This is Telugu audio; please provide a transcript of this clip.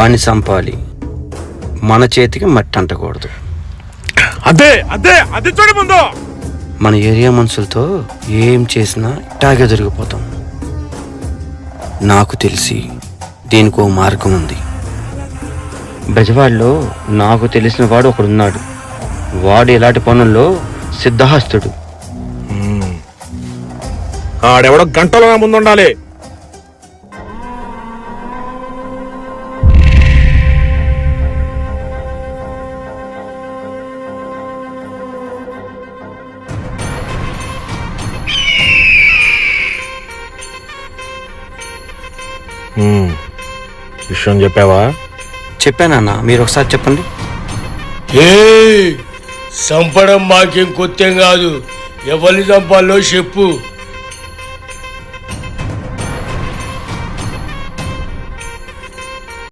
వాణ్ణి చంపాలి. మన చేతికి మట్టి అంటకూడదు. అదే అదే అది చూడ ముందు. మన ఏరియా మనుషులతో ఏం చేసినా ఇట్టాగే దొరికిపోతాం నాకు తెలిసి దీనికి మార్గం ఉంది. బెజవాడలో నాకు తెలిసిన వాడు ఒకడున్నాడు. వాడు ఇలాంటి పనుల్లో సిద్ధహస్తుడు. ఆడెవడో గంటలో నా విషయం చెప్పావా? చెప్పానన్నా. మీరు ఒకసారి చెప్పండి. ఏ చంపడం మాకేం కొత్తేం కాదు. ఎవరిని చంపాలో చెప్పు.